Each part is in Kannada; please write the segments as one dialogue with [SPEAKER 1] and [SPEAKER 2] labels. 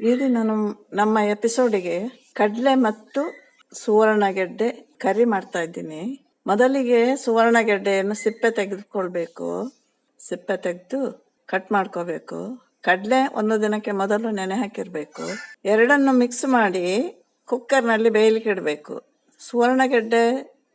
[SPEAKER 1] ಇದು ನಾನು ನಮ್ಮ ಎಪಿಸೋಡಿಗೆ ಕಡಲೆ ಮತ್ತು ಸುವರ್ಣಗೆಡ್ಡೆ ಕರಿ ಮಾಡ್ತಾ ಇದ್ದೀನಿ. ಮೊದಲಿಗೆ ಸುವರ್ಣಗೆಡ್ಡೆಯನ್ನು ಸಿಪ್ಪೆ ತೆಗೆದುಕೊಳ್ಬೇಕು. ಸಿಪ್ಪೆ ತೆಗೆದು ಕಟ್ ಮಾಡ್ಕೋಬೇಕು. ಕಡಲೆ ಒಂದು ದಿನಕ್ಕೆ ಮೊದಲು ನೆನೆ ಹಾಕಿರಬೇಕು. ಎರಡನ್ನು ಮಿಕ್ಸ್ ಮಾಡಿ ಕುಕ್ಕರ್ನಲ್ಲಿ ಬೇಯಲಿಕ್ಕೆ ಇಡಬೇಕು. ಸುವರ್ಣಗೆಡ್ಡೆ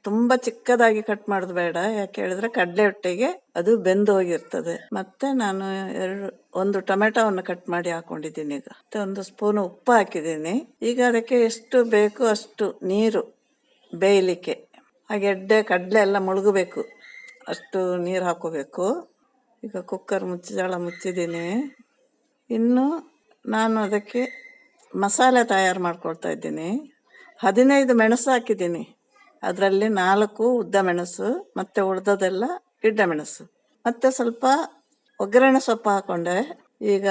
[SPEAKER 1] ತುಂಬಾ ಚಿಕ್ಕದಾಗಿ ಕಟ್ ಮಾಡೋದು ಬೇಡ. ಯಾಕೆ ಹೇಳಿದ್ರೆ ಕಡಲೆ ಹೊಟ್ಟೆಗೆ ಅದು ಬೆಂದು ಹೋಗಿರ್ತದೆ. ಮತ್ತೆ ನಾನು ಎರಡು, ಒಂದು ಟೊಮೆಟೊವನ್ನು ಕಟ್ ಮಾಡಿ ಹಾಕೊಂಡಿದ್ದೀನಿ ಈಗ. ಮತ್ತೆ ಒಂದು ಸ್ಪೂನ್ ಉಪ್ಪು ಹಾಕಿದ್ದೀನಿ. ಈಗ ಅದಕ್ಕೆ ಎಷ್ಟು ಬೇಕು ಅಷ್ಟು ನೀರು ಬೇಯಲಿಕ್ಕೆ. ಹಾಗೆ ಎಡ್ಡೆ, ಕಡಲೆ ಎಲ್ಲ ಮುಳುಗಬೇಕು. ಅಷ್ಟು ನೀರು ಹಾಕೋಬೇಕು. ಈಗ ಕುಕ್ಕರ್ ಮುಚ್ಚಿದಾಳ ಮುಚ್ಚಿದ್ದೀನಿ. ಇನ್ನು ನಾನು ಅದಕ್ಕೆ ಮಸಾಲೆ ತಯಾರು ಮಾಡ್ಕೊಳ್ತಾ ಇದ್ದೀನಿ. ಹದಿನೈದು ಮೆಣಸು ಹಾಕಿದ್ದೀನಿ. ಅದರಲ್ಲಿ ನಾಲ್ಕು ಉದ್ದ ಮೆಣಸು, ಮತ್ತೆ ಉಳ್ದದೆಲ್ಲ ಗಿಡ್ಡ ಮೆಣಸು. ಮತ್ತೆ ಸ್ವಲ್ಪ ಒಗ್ಗರಣೆ ಸೊಪ್ಪು ಹಾಕೊಂಡೆ. ಈಗ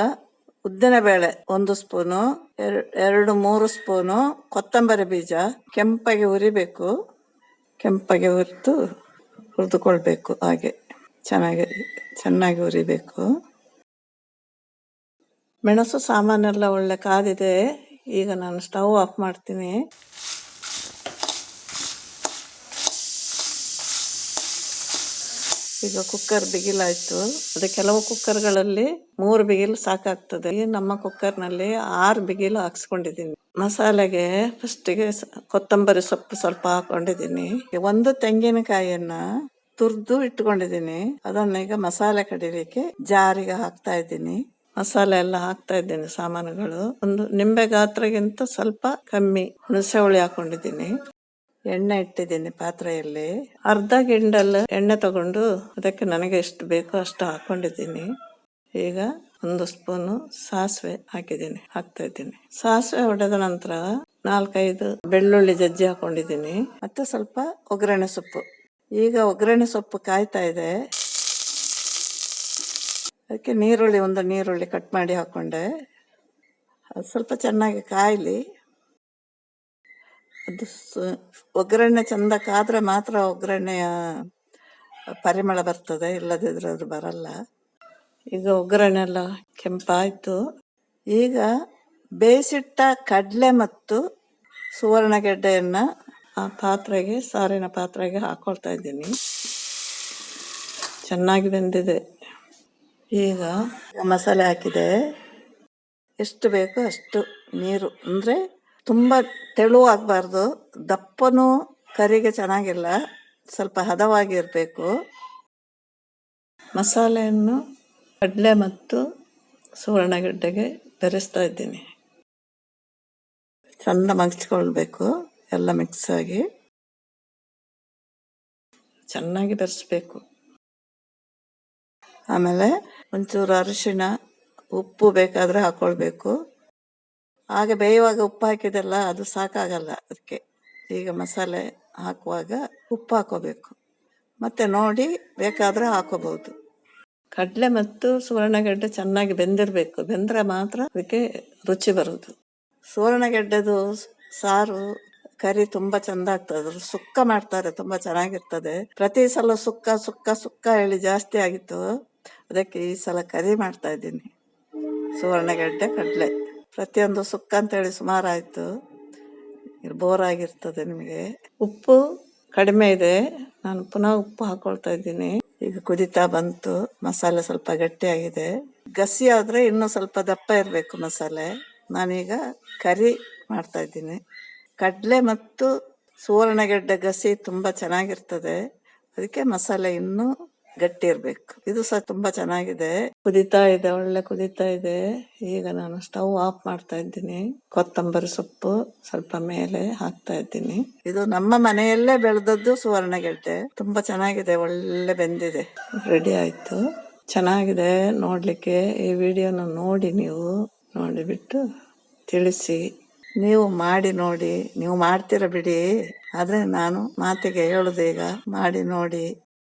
[SPEAKER 1] ಉದ್ದಿನ ಬೇಳೆ ಒಂದು ಸ್ಪೂನು, ಎರ- ಎರಡು ಮೂರು ಸ್ಪೂನು ಕೊತ್ತಂಬರಿ ಬೀಜ. ಕೆಂಪಗೆ ಉರಿಬೇಕು ಕೆಂಪಗೆ ಹುರಿದು ಹುರಿದುಕೊಳ್ಬೇಕು ಹಾಗೆ. ಚೆನ್ನಾಗಿ ಚೆನ್ನಾಗಿ ಉರಿಬೇಕು ಮೆಣಸು ಸಾಮಾನೆಲ್ಲ ಒಳ್ಳೆ ಕಾದಿದೆ. ಈಗ ನಾನು ಸ್ಟವ್ ಆಫ್ ಮಾಡ್ತೀನಿ. ಈಗ ಕುಕ್ಕರ್ ಬಿಗಿಲಾಯ್ತು. ಅದು ಕೆಲವು ಕುಕ್ಕರ್ಗಳಲ್ಲಿ ಮೂರು ಬಿಗಿಲು ಸಾಕಾಗ್ತದೆ. ನಮ್ಮ ಕುಕ್ಕರ್ನಲ್ಲಿ ಆರು ಬಿಗಿಲು ಹಾಕ್ಸ್ಕೊಂಡಿದ್ದೀನಿ. ಮಸಾಲೆಗೆ ಫಸ್ಟಿಗೆ ಕೊತ್ತಂಬರಿ ಸೊಪ್ಪು ಸ್ವಲ್ಪ ಹಾಕೊಂಡಿದ್ದೀನಿ ಒಂದು ತೆಂಗಿನಕಾಯಿಯನ್ನ ತುರ್ದು ಇಟ್ಕೊಂಡಿದ್ದೀನಿ. ಅದನ್ನ ಈಗ ಮಸಾಲೆ ಕಡಿಲಿಕ್ಕೆ ಜಾರಿಗೆ ಹಾಕ್ತಾ ಇದ್ದೀನಿ. ಮಸಾಲೆ ಎಲ್ಲ ಹಾಕ್ತಾ ಇದ್ದೀನಿ ಸಾಮಾನುಗಳು. ಒಂದು ನಿಂಬೆ ಗಾತ್ರಗಿಂತ ಸ್ವಲ್ಪ ಕಮ್ಮಿ ಹುಣಸೆ ಹುಳಿ ಹಾಕೊಂಡಿದ್ದೀನಿ ಎಣ್ಣೆ ಇಟ್ಟಿದ್ದೀನಿ ಪಾತ್ರೆಯಲ್ಲಿ. ಅರ್ಧ ಗಿಂಡಲ್ ಎಣ್ಣೆ ತಗೊಂಡು ಅದಕ್ಕೆ ನನಗೆ ಎಷ್ಟು ಬೇಕೋ ಅಷ್ಟು ಹಾಕೊಂಡಿದ್ದೀನಿ. ಈಗ ಒಂದು ಸ್ಪೂನು ಸಾಸಿವೆ ಹಾಕಿದ್ದೀನಿ, ಹಾಕ್ತಾ ಇದ್ದೀನಿ. ಸಾಸಿವೆ ಹೊಡೆದ ನಂತರ ನಾಲ್ಕೈದು ಬೆಳ್ಳುಳ್ಳಿ ಜಜ್ಜಿ ಹಾಕೊಂಡಿದ್ದೀನಿ. ಮತ್ತೆ ಸ್ವಲ್ಪ ಒಗ್ಗರಣೆ ಸೊಪ್ಪು. ಈಗ ಒಗ್ಗರಣೆ ಸೊಪ್ಪು ಕಾಯ್ತಾ ಇದೆ. ಅದಕ್ಕೆ ನೀರುಳ್ಳಿ, ಒಂದು ನೀರುಳ್ಳಿ ಕಟ್ ಮಾಡಿ ಹಾಕೊಂಡೆ. ಸ್ವಲ್ಪ ಚೆನ್ನಾಗಿ ಕಾಯಲಿ. ಅದು ಒಗ್ಗರಣೆ ಚಂದ ಕಾದ್ರೆ ಮಾತ್ರ ಒಗ್ಗರಣೆಯ ಪರಿಮಳ ಬರ್ತದೆ, ಇಲ್ಲದಿದ್ರೆ ಅದು ಬರಲ್ಲ. ಈಗ ಒಗ್ಗರಣೆ ಎಲ್ಲ ಕೆಂಪಾಯ್ತು. ಈಗ ಬೇಯಿಸಿಟ್ಟ ಕಡಲೆ ಮತ್ತು ಸುವರ್ಣಗೆಡ್ಡೆಯನ್ನ ಆ ಪಾತ್ರೆಗೆ, ಸಾರಿನ ಪಾತ್ರೆಗೆ ಹಾಕೊಳ್ತಾ ಇದ್ದೀನಿ. ಚೆನ್ನಾಗಿ ಬೆಂದಿದೆ. ಈಗ ಮಸಾಲೆ ಹಾಕಿದೆ. ಎಷ್ಟು ಬೇಕೋ ಅಷ್ಟು ನೀರು. ಅಂದರೆ ತುಂಬ ತೆಳು ಆಗಬಾರ್ದು. ದಪ್ಪನೂ ಕರಿಗೆ ಚೆನ್ನಾಗಿಲ್ಲ. ಸ್ವಲ್ಪ ಹದವಾಗಿರಬೇಕು. ಮಸಾಲೆಯನ್ನು ಕಡಲೆ ಮತ್ತು ಸುವರ್ಣಗಡ್ಡೆಗೆ ಬೆರೆಸ್ತಾ ಇದ್ದೀನಿ. ಚಂದ ಮಗ್ಚ್ಕೊಳ್ಬೇಕು. ಎಲ್ಲ ಮಿಕ್ಸ್ ಆಗಿ. ಚೆನ್ನಾಗಿ ಬೆರೆಸ್ಬೇಕು. ಆಮೇಲೆ ಒಂಚೂರು ಅರಿಶಿಣ, ಉಪ್ಪು ಬೇಕಾದರೆ ಹಾಕೊಳ್ಬೇಕು. ಆಗ ಬೇಯುವಾಗ ಉಪ್ಪು ಹಾಕಿದೆಲ್ಲ ಅದು ಸಾಕಾಗಲ್ಲ ಅದಕ್ಕೆ. ಈಗ ಮಸಾಲೆ ಹಾಕುವಾಗ ಉಪ್ಪು ಹಾಕೋಬೇಕು. ಮತ್ತೆ ನೋಡಿ ಬೇಕಾದರೆ ಹಾಕೋಬಹುದು. ಕಡಲೆ ಮತ್ತು ಸುವರ್ಣಗಡ್ಡೆ ಚೆನ್ನಾಗಿ ಬೆಂದಿರಬೇಕು. ಬೆಂದ್ರೆ ಮಾತ್ರ ಅದಕ್ಕೆ ರುಚಿ ಬರುವುದು. ಸುವರ್ಣಗೆಡ್ಡೆದು ಸಾರು, ಕರಿ ತುಂಬಾ ಚೆಂದ ಆಗ್ತದೆ. ಸುಕ್ಕ ಮಾಡ್ತಾರೆ, ತುಂಬ ಚೆನ್ನಾಗಿರ್ತದೆ. ಪ್ರತಿ ಸಲ ಸುಕ್ಕ ಸುಕ್ಕ ಸುಕ್ಕ ಹೇಳಿ ಜಾಸ್ತಿ ಆಗಿತ್ತು. ಅದಕ್ಕೆ ಈ ಸಲ ಕರಿ ಮಾಡ್ತಾ ಇದ್ದೀನಿ. ಸುವರ್ಣಗೆಡ್ಡೆ, ಕಡಲೆ. ಪ್ರತಿಯೊಂದು ಸುಕ್ಕ ಅಂತೇಳಿ ಸುಮಾರು ಆಯ್ತು. ಬೋರ್ ಆಗಿರ್ತದೆ ನಿಮಗೆ. ಉಪ್ಪು ಕಡಿಮೆ ಇದೆ. ನಾನು ಪುನಃ ಉಪ್ಪು ಹಾಕೊಳ್ತಾ ಇದ್ದೀನಿ. ಈಗ ಕುದಿತಾ ಬಂತು. ಮಸಾಲೆ ಸ್ವಲ್ಪ ಗಟ್ಟಿಯಾಗಿದೆ. ಗಸಿ ಆದ್ರೆ ಇನ್ನೂ ಸ್ವಲ್ಪ ದಪ್ಪ ಇರಬೇಕು ಮಸಾಲೆ. ನಾನೀಗ ಕರಿ ಮಾಡ್ತಾ ಇದ್ದೀನಿ. ಕಡಲೆ ಮತ್ತು ಸುವರ್ಣಗೆಡ್ಡೆ ಗಸಿ ತುಂಬಾ ಚೆನ್ನಾಗಿರ್ತದೆ. ಅದಕ್ಕೆ ಮಸಾಲೆ ಇನ್ನೂ ಗಟ್ಟಿ ಇರ್ಬೇಕು ಇದು ಸಹ ತುಂಬಾ ಚೆನ್ನಾಗಿದೆ. ಕುದಿತಾ ಇದೆ, ಒಳ್ಳೆ ಕುದಿತಾ ಇದೆ. ಈಗ ನಾನು ಸ್ಟವ್ ಆಫ್ ಮಾಡ್ತಾ ಇದ್ದೀನಿ. ಕೊತ್ತಂಬರಿ ಸೊಪ್ಪು ಸ್ವಲ್ಪ ಮೇಲೆ ಹಾಕ್ತಾ ಇದ್ದೀನಿ. ಇದು ನಮ್ಮ ಮನೆಯಲ್ಲೇ ಬೆಳೆದದ್ದು ಸುವರ್ಣ ಸುವರ್ಣಗೆಡ್ಡೆ. ತುಂಬಾ ಚೆನ್ನಾಗಿದೆ, ಒಳ್ಳೆ ಬೆಂದಿದೆ. ರೆಡಿ ಆಯ್ತು. ಚೆನ್ನಾಗಿದೆ ನೋಡ್ಲಿಕ್ಕೆ. ಈ ವಿಡಿಯೋನ ನೋಡಿ ನೀವು ನೋಡಿಬಿಟ್ಟು ತಿಳಿಸಿ. ನೀವು ಮಾಡಿ ನೋಡಿ. ನೀವು ಮಾಡ್ತೀರ ಬಿಡಿ. ಆದ್ರೆ ನಾನು ಮಾತಿಗೆ ಹೇಳುದು ಈಗ. ಮಾಡಿ ನೋಡಿ.